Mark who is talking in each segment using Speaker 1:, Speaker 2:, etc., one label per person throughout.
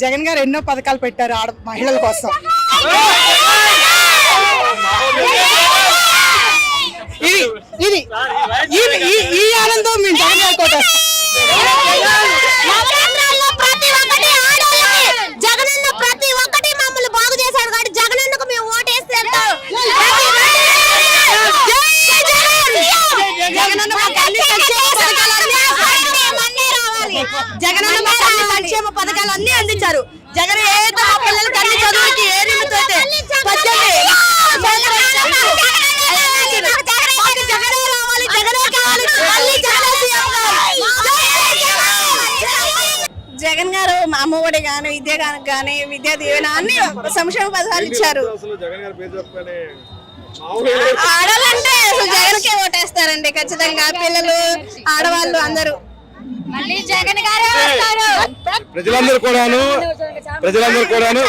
Speaker 1: జగన్ గారు ఎన్నో పథకాలు పెట్టారు ఆడ మహిళల కోసం. ఇది ఇది ఈ- ఈ- ఆనందం మేము జగన్ గారి కోటేస్తాం
Speaker 2: నవరత్నాల్లో ప్రతి ఒక్కటి ఆడవాళ్ళకి జగనన్న ప్రతి ఒక్కటి మమ్మల్ని బాగు చేశాడు కాబట్టి జగనన్నకు మేము ఓటేస్తే వెళ్తాం. జై జగన్! జగనన్న మాకు అన్ని సంక్షేమ పథకాలన్నీ అన్నీ మన్నే రావాలి. జగనన్న మాకు అన్ని సంక్షేమ పథకాలన్నీ అందించారు జగన్ ఏ తమ పిల్లలకి అన్ని చదువులకి ఏ నిమిత్తం పద్దెనిమిది మాకు జగనే రావాలి జగనే కావాలి మళ్ళీ జగనే సీఎం కావాలి. జగన్ గారు అమ్మఒడి గాని విద్య గాని విద్యా దీవెన అన్ని సంక్షేమ పథకాలు ఇచ్చారు. ఆడవాళ్ళంటే అసలు జగన్ కే ఓటేస్తారండి ఖచ్చితంగా పిల్లలు ఆడవాళ్ళు అందరూ. మళ్ళీ జగన్ గారే వస్తారు.
Speaker 3: ప్రజలందరూ కూడాను ప్రజలందరూ కూడాను.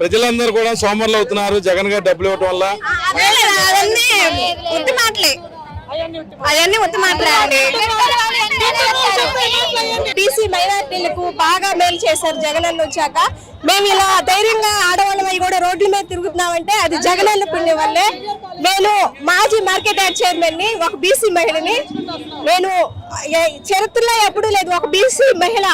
Speaker 3: ప్రజలందరూ కూడా సోమవారం అవుతున్నారు జగన్ గారు డబ్బులు ఇవ్వటం వల్ల.
Speaker 2: మాటలే. అవన్నీ వద్దు మాటలే బీసీ మైనార్టీలకు బాగా మేలు చేశారు జగనన్న వచ్చాక. మేము ఇలా ధైర్యంగా ఆడవాళ్ళమై కూడా రోడ్ల మీద తిరుగుతున్నామంటే అది జగనన్న పుణ్యం వల్లే. నేను మాజీ మార్కెట్ యార్డ్ చైర్మన్ని ఒక బీసీ మహిళని. నేను చరిత్రలో ఎప్పుడూ లేదు ఒక బీసీ మహిళ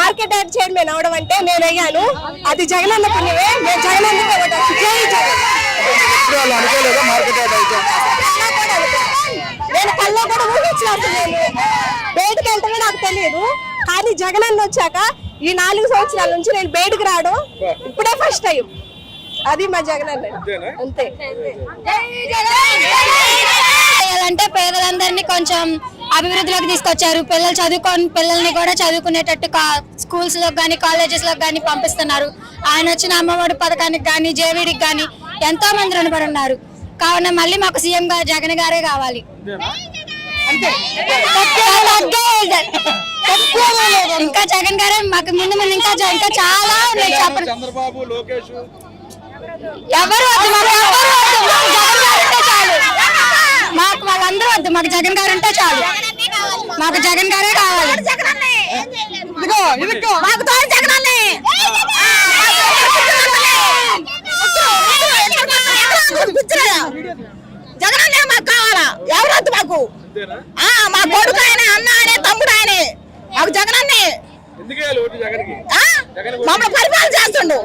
Speaker 2: మార్కెట్ యార్డ్ చైర్మన్ అవడం అంటే నేను అయ్యాను. అది జగనన్న పుణ్యమే. నేను జగనన్నకే ఓటేస్తాను. జై జగన్
Speaker 3: ఎప్పుడు వాళ్ళు అనుకోలేదా మార్కెట్ యార్డ్ అయితే
Speaker 2: నేను కల్లో కూడా ఊహించలేదు నేను బయటకు వెళ్తామే నాకు తెలియదు. కానీ జగన్ అన్న వచ్చాక ఈ నాలుగు సంవత్సరాల నుంచి నేను బయటకు రావడం ఇప్పుడే ఫస్ట్ టైం అది మా జగన్ అన్న? అంతే.
Speaker 4: అంటే పేదలందరినీ కొంచెం అభివృద్ధిలోకి తీసుకొచ్చారు. పిల్లలు చదువుకొని పిల్లల్ని కూడా చదువుకునేటట్టు స్కూల్స్లో కానీ కాలేజెస్లో కానీ పంపిస్తున్నారు. ఆయన వచ్చిన అమ్మఒడి పథకానికి కానీ జేవిడికి కానీ ఎంతో మంది రుణపడి ఉన్నారు. కావున మళ్ళీ మాకు సీఎం గారు జగన్ గారే కావాలి. ఇంకా జగన్ గారే మాకు ముందు ముందు ఇంకా ఇంకా చాలా ఉన్నాయి చెప్పండి
Speaker 3: చంద్రబాబు లోకేష్
Speaker 4: ఎవరు వద్దు మాకు ఎవరు వద్దు మాకు జగన్ గారు ఉంటే చాలు మాకు వాళ్ళందరూ వద్దు మాకు జగన్ గారు ఉంటే చాలు మాకు జగన్ గారే కావాలి
Speaker 1: ఇదిగో ఇదిగో
Speaker 2: మాకు తోడు జగన్ అన్నే జగన్ అన్నే మాకు కావాలా ఎవరు వద్దు మాకు. మా కొడుకు ఆయన అన్న ఆయనే తమ్ముడు ఆయనే. మాకు జగన్ అన్నే? మమ్మల్ని పరిపాలన చేస్తుండు.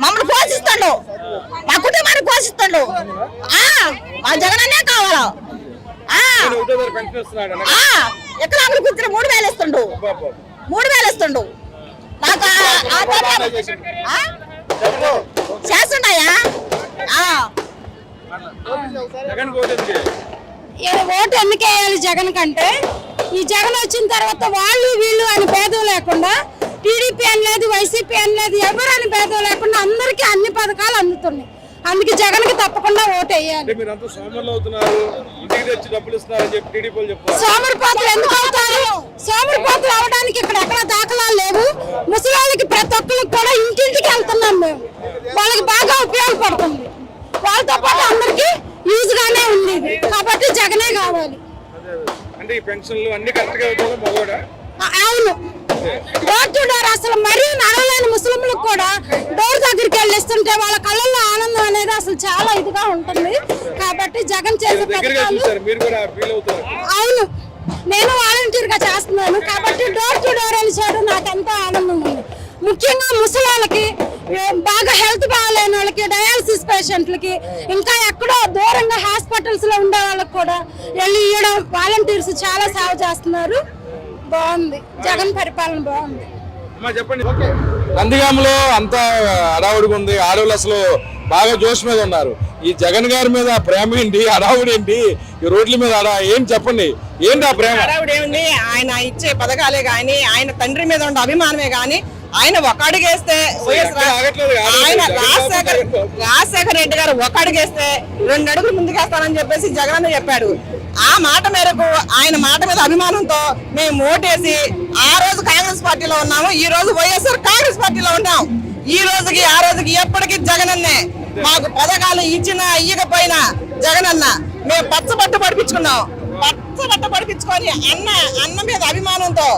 Speaker 2: మమ్మల్ని పోషిస్తుండు. మా కుటుంబాన్ని పోషిస్తుండు. ఆ, మా జగన్ అన్నే కావాలా కూర్చుని మూడు వేలు ఇస్తుండు. మూడు వేలు ఇస్తుండు. నాకు? చేస్తున్నాయా ఆ.
Speaker 3: జగన్ ఓటు ఎందుకు వేయాలి?
Speaker 4: వేయాలి జగన్ కంటే? ఈ జగన్ వచ్చిన తర్వాత వాళ్ళు వీళ్ళు అని భేదం లేకుండా టీడీపీ అని లేదు వైసీపీ అని లేదు ఎవరు అని భేదం లేకుండా అందరికీ అన్ని పథకాలు అందుతున్నాయి. అందుకే జగన్కి తప్పకుండా ఓటు వేయాలి. సోమరిపోతులు ఎందుకు అవుతారు? సోమరిపోతులు అవడానికి ఇక్కడ ఎక్కడ దాఖలాలు లేవు. ముసలాళ్ళకి ప్రతి ఒక్కరికి కూడా ఇంటింటికి వెళ్తున్నాం మేము. వాళ్ళకి బాగా ఉపయోగపడుతుంది. వాళ్ళతో పాటు అందరికి యూజ్ గానే ఉంది జగనే కావాలి.
Speaker 3: అంటే ఈ పెన్షన్లు అన్ని మగోడా?
Speaker 4: అవును. అసలు మరీ నడవలేని ముస్లింలకు కూడా డోర్ దగ్గరికి వెళ్ళి ఇస్తుంటే వాళ్ళ కళ్ళల్లో ఆనందం అనేది అసలు చాలా ఇదిగా ఉంటుంది. కాబట్టి జగన్ చేసే పథకాలు అవును. నేను వాలంటీర్గా చేస్తున్నాను. కాబట్టి డోర్ టు డోర్ వెళ్ళి చేయడం నాకు ఎంతో ఆనందం ఉంది. ముఖ్యంగా ముసలాళ్ళకి ఏ, బాగా హెల్త్ బాగాలేని వాళ్ళకి డయాలసిస్ పేషెంట్లకి ఇంకా ఎక్కడో దూరంగా హాస్పిటల్స్లో ఉండే వాళ్ళకి కూడా వెళ్ళి ఇవ్వడం వాలంటీర్స్ చాలా సేవ చేస్తున్నారు. బాగుంది. జగన్ పరిపాలన బాగుంది.
Speaker 3: అమ్మా చెప్పండి. నందిగామలో అంతా అడావుడిగా ఉంది. ఆడవాళ్ళు అసలు బాగా జోష్ మీద ఉన్నారు. ఈ జగన్ గారి మీద ప్రేమ ఏంటి? అడావుడు ఏంటి? ఈ రోడ్ల మీద అడా ఏం చెప్పండి? ఏంటి ఆ ప్రేమ?
Speaker 1: హడావుడి ఏముంది? ఆయన ఇచ్చే పథకాలే గాని ఆయన తండ్రి మీద ఉండే అభిమానమే గాని ఆయన ఒక అడుగేస్తే వైఎస్. ఆయన రాజశేఖర్. రాజశేఖర రెడ్డి గారు ఒక అడుగేస్తే రెండు అడుగులు ముందుకేస్తానని చెప్పేసి జగన్ చెప్పాడు ఆ మాట మేరకు ఆయన మాట మీద అభిమానంతో మేము ఓటేసి ఆ రోజు కాంగ్రెస్ పార్టీలో ఉన్నాము ఈ రోజు వైఎస్ఆర్ కాంగ్రెస్ పార్టీలో ఉన్నాం ఈ రోజుకి ఆ రోజుకి ఎప్పటికీ జగనన్నే మాకు పథకాలు ఇచ్చినా ఇయ్యకపోయినా జగనన్న మేము పచ్చబట్ట పడిపించుకున్నాం పచ్చబట్ట పడిపించుకొని అన్న అన్న మీద అభిమానంతో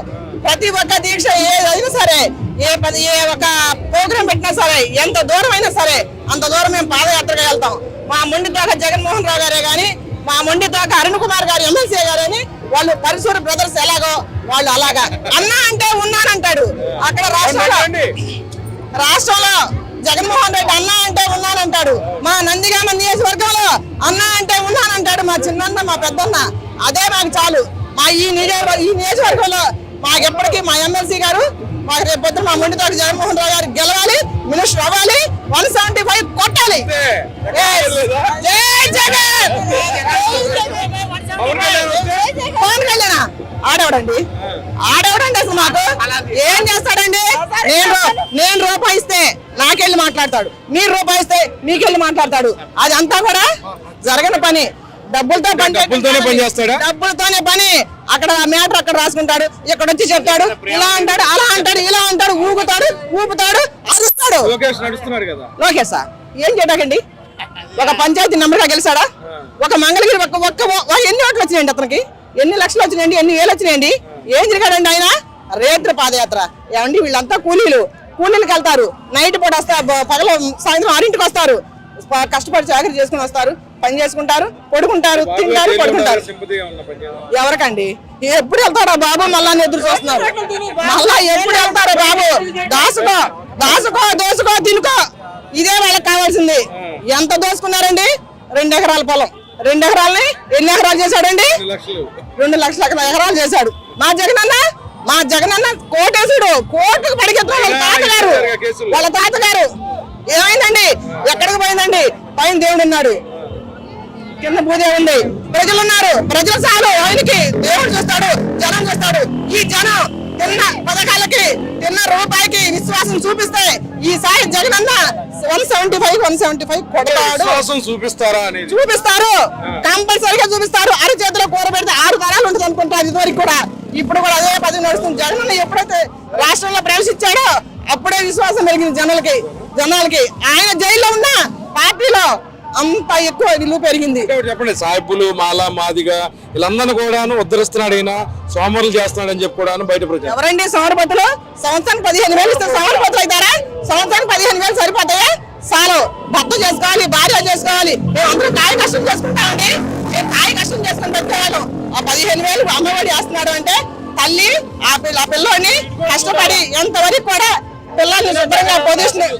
Speaker 1: ప్రతి ఒక్క దీక్ష ఏదైనా సరే ఏ పది ఏ ఒక ప్రోగ్రాం పెట్టినా సరే ఎంత దూరం అయినా సరే అంత దూరం మేము పాదయాత్రగా వెళ్తాం. మా మొండి దాకా జగన్మోహన్ రావు గారే గాని మా మొండి దాకా అరుణ్ కుమార్ గారు ఎమ్మెల్సీ గారని వాళ్ళు పరిసూరు బ్రదర్స్ ఎలాగో వాళ్ళు అలాగా. అన్నా అంటే ఉన్నానంటాడు. అక్కడ రాష్ట్రంలో. రాష్ట్రంలో జగన్మోహన్ రెడ్డి అన్నా అంటే ఉన్నానంటాడు. మా నందిగామ నియోజకవర్గంలో అన్నా అంటే ఉన్నానంటాడు మా చిన్నన్న మా పెద్దన్న. అదే మాకు చాలు. మా ఈ నియోజక ఈ నియోజకవర్గంలో మాకు ఎప్పటికీ మా ఎమ్మెల్సీ గారు మాకు రేపు పొద్దున మా ముండితోటి జగన్మోహన్ రావు గారు గెలవాలి మినిస్టర్ అవ్వాలి వన్ సెవెంటీ ఫైవ్ కొట్టాలి. Yes. జై జగన్.
Speaker 3: పవన్ కళ్యాణ్
Speaker 1: ఆడవడండి? ఆడవడండి అసలు మాకు? ఏం చేస్తాడండి? నేను నేను రూపాయి ఇస్తే నాకెళ్ళి మాట్లాడతాడు. మీరు రూపాయి ఇస్తే మీకెళ్ళి మాట్లాడతాడు. అది అంతా కూడా జరగని పని. డబ్బులతో పని
Speaker 3: డబ్బులతోనే పని చేస్తాడా?
Speaker 1: డబ్బులతోనే పని. అక్కడ మ్యాటర్ అక్కడ రాసుకుంటాడు. ఇక్కడ వచ్చి చెప్తాడు. ఇలా అంటాడు అలా అంటాడు ఇలా అంటాడు ఊగుతాడు ఊపుతాడు అరుస్తాడు.
Speaker 3: లోకేష్ నడుస్తున్నాడు కదా.
Speaker 1: లోకేష్ సార్ ఏం చేయడాకండి ఒక పంచాయతీ గా గెలిచాడా? ఒక మంగళగిరి ఒక్క ఒక్క ఎన్ని ఓట్లు వచ్చినాయండి అతనికి? ఎన్ని లక్షలు వచ్చినాయండి? ఎన్ని వేలు వచ్చినాయండి? ఏం తిరిగాడండి ఆయన? రేత్రి పాదయాత్ర. ఏమండి వీళ్ళంతా కూలీలు. కూలీలకు వెళ్తారు. నైట్ పూట వస్తా బ- పగల సాయంత్రం ఆరింటికి వస్తారు. కష్టపడి చాకరీ చేసుకుని వస్తారు. పని చేసుకుంటారు పడుకుంటారు తింటారు పడుకుంటారు. ఎవరికండి? ఎప్పుడు వెళ్తాడా బాబు మళ్ళా ఎదురు చూస్తున్నారు? మళ్ళా ఎప్పుడు వెళ్తారా బాబు? దాసుకో దాసుకో దోసుకో తినుకో. ఇదే వాళ్ళకి కావాల్సింది. ఎంత దోసుకున్నారండి? రెండు ఎకరాల పొలం. రెండు ఎకరాలని ఎన్ని ఎకరాలు చేశాడండి?
Speaker 3: రెండు లక్షలు.
Speaker 1: ఎకరాలు చేశాడు. మా జగనన్న మా జగనన్న కోటేశుడు. కోర్టుకు పడిగెత్తున్న వాళ్ళ తాతగారు. వాళ్ళ తాతగారు. ఏమైందండి? ఎక్కడికి పోయిందండి? పైన దేవుడు ఉన్నాడు. కింద భూదేవి ఉంది. ప్రజలు ఉన్నారు ప్రజలు చాలు ఆయనకి దేవుడు చూస్తాడు జనం చూస్తాడు. ఈ జనం తిన్న పథకాలకి తిన్న రూపాయికి విశ్వాసం చూపిస్తే ఈసారి Jagananna one seventy five one seventy five కొడతాడు.
Speaker 3: చూపిస్తారా
Speaker 1: చూపిస్తారు. కంపల్సరీగా చూపిస్తారు. అరి చేతిలో కూర పెడితే ఆరు తరాలు ఉంటుంది అనుకుంటారు ఇదివరకు కూడా. ఇప్పుడు కూడా అదే పది నడుస్తుంది. జగన్ ఎప్పుడైతే రాష్ట్రంలో ప్రవేశించాడో అప్పుడే విశ్వాసం పెరిగింది జనాలకి. జనాలకి ఆయన జైల్లో ఉన్న పార్టీలో అంత ఎక్కువ విలువ పెరిగింది.
Speaker 3: చెప్పండి సాయిబులు మాల మాదిగ వీళ్ళందరినీ కూడాను ఉద్ధరిస్తున్నాడు ఈయన సోమరులు చేస్తున్నాడని చెప్పి కూడాను బయట ప్రచారం.
Speaker 1: ఎవరండి సోమరపత్రులు సంవత్సరానికి పదిహేను వేలు ఇస్తే సోమరపత్రులు అవుతారా? సంవత్సరానికి పదిహేను వేలు సరిపోతాయా? చాలు భర్త చేసుకోవాలి భార్య చేసుకోవాలి మేము అందరూ కాయ కష్టం చేసుకుంటామండి. మేము కాయ కష్టం చేసుకుని బతికేవాళ్ళం. ఆ పదిహేను వేలు అమ్మఒడి వేస్తున్నాడు అంటే తల్లి ఆ పిల్ల ఆ పిల్లోని కష్టపడి ఎంతవరకు కూడా పిల్లల్ని శుభ్రంగా పొజిషన్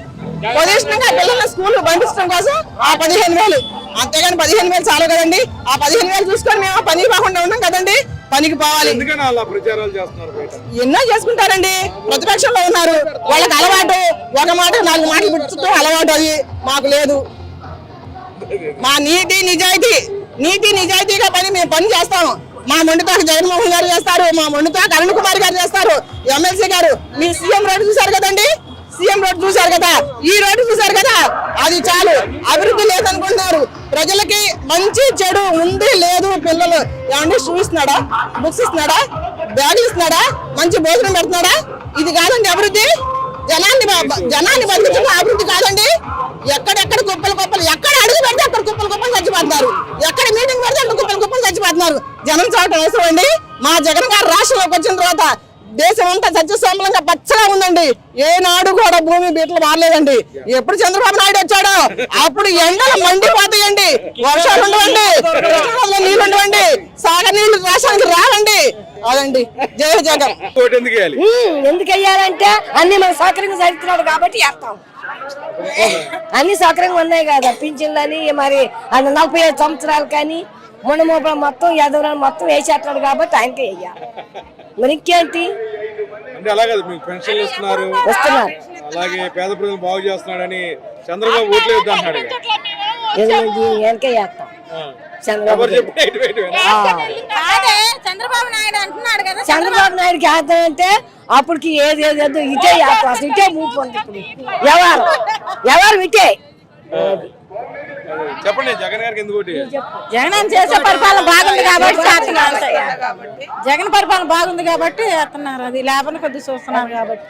Speaker 1: పొజిషన్గా పిల్లల్ని స్కూల్ పంపించడం కోసం ఆ పదిహేను వేలు. అంతేగాని పదిహేను వేలు చాలు కదండి. ఆ పదిహేను వేలు చూసుకొని మేము ఆ పని కాకుండా ఉన్నాం కదండి. పనికి పోవాలి. ఎన్నో చేసుకుంటారండి. ప్రతిపక్షంలో ఉన్నారు. వాళ్ళకి అలవాటు. ఒక మాట నాలుగు మాటలు పుట్టుతూ అలవాటు అది. మాకు లేదు. మా నీతి నిజాయితీ. నీతి నిజాయితీగా పని మేము పని చేస్తాము మా మొండితోక జగన్మోహన్ గారు చేస్తారు. మా మొండితోక అరుణ్ కుమార్ గారు చేస్తారు. ఎమ్మెల్సీ గారు. మీ సీఎం రోడ్డు చూశారు కదండి సీఎం రోడ్డు చూశారు కదా ఈ రోడ్డు చూశారు కదా అది చాలు. అభివృద్ధి లేదనుకుంటున్నారు. ప్రజలకి మంచి చెడు ఉంది లేదు పిల్లలు. ఏమంటే షూ ఇస్తున్నాడా? బుక్స్ ఇస్తున్నాడా? బ్యాగులు ఇస్తున్నాడా? మంచి భోజనం పెడుతున్నాడా? ఇది కాదండి అభివృద్ధి. జనాన్ని జనాన్ని బంధించడం అభివృద్ధి కాదండి. ఎక్కడెక్కడ కుప్పలు కుప్పలు ఎక్కడ అడుగు పెడితే అక్కడ కుప్పలు కుప్పలు చచ్చిపోతున్నారు. ఎక్కడ మీటింగ్ పెడితే అక్కడ కుప్పలు కుప్పలు చచ్చిపోతున్నారు. జనం చావటం అవసరం అండి. మా జగన్ గారు రాష్ట్రంలోకి వచ్చిన తర్వాత దేశం అంతా సత్యసోమలంగా పచ్చగా ఉందండి. ఏనాడు కూడా భూమి బీటలు మారలేదండి ఎప్పుడు చంద్రబాబు నాయుడు వచ్చాడో అప్పుడు ఎండలు మండిపోతాయండి. వర్షాలు ఉండవండి. నీళ్ళు ఉండవండి. సాగర్ నీళ్ళు రాష్ట్రానికి రావండి. అదండి. జయ జగన్.
Speaker 3: ఎందుకు
Speaker 2: వెయ్యాలంటే అన్ని మన సౌకర్యంగా జరుగుతున్నాడు కాబట్టి వేస్తాం. అన్ని సౌకర్యంగా ఉన్నాయి కదా పింఛన్లని మరి అది నలభై ఐదు సంవత్సరాలు కానీ మొండమోపల మొత్తం ఎదవరాలు మొత్తం వేసేస్తున్నాడు కాబట్టి ఆయనకే వెయ్యాలి మరి ఇంకేంటి
Speaker 3: అంటే అలా కాదు మీకు పెన్షన్లు ఇస్తున్నారు.
Speaker 2: వస్తున్నారు
Speaker 3: అలాగే పేద ప్రజలు బాగు చేస్తున్నాడని చంద్రబాబు ఓట్లు వేద్దాం అన్నాడు
Speaker 2: వెనకే. చంద్రబాబు
Speaker 3: ఎవరు చెప్పినా ఇటు ఇటు వినా?
Speaker 2: ఆ.
Speaker 4: అదే చంద్రబాబు నాయుడు అంటున్నాడు కదా
Speaker 2: చంద్రబాబు. నాయుడుకి వేద్దామంటే అప్పటికి ఏది ఏది ఇటే అసలు ఇటే మూపు ఉంది ఇప్పుడు. ఎవరు? ఎవరు ఇటే.
Speaker 3: చెప్పండి జగన్ గారికి ఎందుకు?
Speaker 4: జగన్ చేసే పరిపాలన బాగుంది కాబట్టి చేస్తున్నారు. జగన్ పరిపాలన బాగుంది కాబట్టి చేస్తున్నారు. అది లేబర్ కొద్ది చూస్తున్నారు కాబట్టి.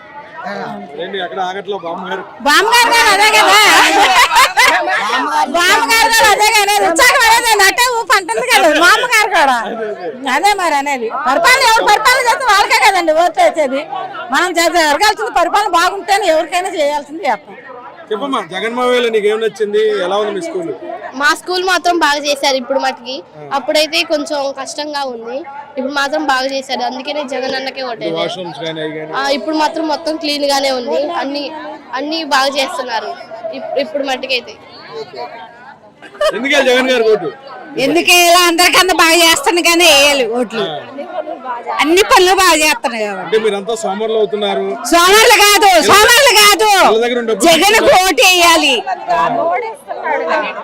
Speaker 5: గారు
Speaker 6: బామ్మగారు. గారు అదే కదా. బామ్మగారు గారు అదే కదా. ఉత్సాహం అనేది నటే ఊపు అంటుంది కదా. మా అమ్మగారు కూడా. అదే మరి అనేది. పరిపాలన ఎవరు పరిపాలన చేస్తే వాళ్ళకే కదండి ఓటు వేసేది మనం చేసే జరగాల్సింది పరిపాలన బాగుంటేనే ఎవరికైనా చేయాల్సింది చేస్తాం.
Speaker 5: చెప్పమ్మా జగన్మోహన్ నీకేం నచ్చింది? ఎలా ఉంది మీ స్కూల్?
Speaker 7: మా స్కూల్ మాత్రం బాగా చేశారు ఇప్పుడు మటుకి అప్పుడైతే కొంచెం కష్టంగా ఉంది. ఇప్పుడు మాత్రం బాగా చేశారు. అందుకే నేను జగన్ అన్నకే ఓటేది. ఇప్పుడు మాత్రం మొత్తం క్లీన్ గానే ఉంది. అన్ని అన్ని బాగా చేస్తున్నారు. ఇప్- ఇప్పుడు మట్టుకైతే.
Speaker 5: ఎందుకే జగన్ గారు ఓటు?
Speaker 6: ఎందుకే ఇలా అందరికన్నా బాగా చేస్తాను కానీ వేయాలి ఓట్లు. అన్ని పనులు బాగా చేస్తాను కాబట్టి
Speaker 5: అంటే మీరంతా సోమరులు అవుతున్నారు.
Speaker 6: సోమరులు కాదు సోమరులు కాదు.
Speaker 5: వాళ్ళ దగ్గర ఉన్న డబ్బులు
Speaker 6: జగన్ ఓటు వేయాలి.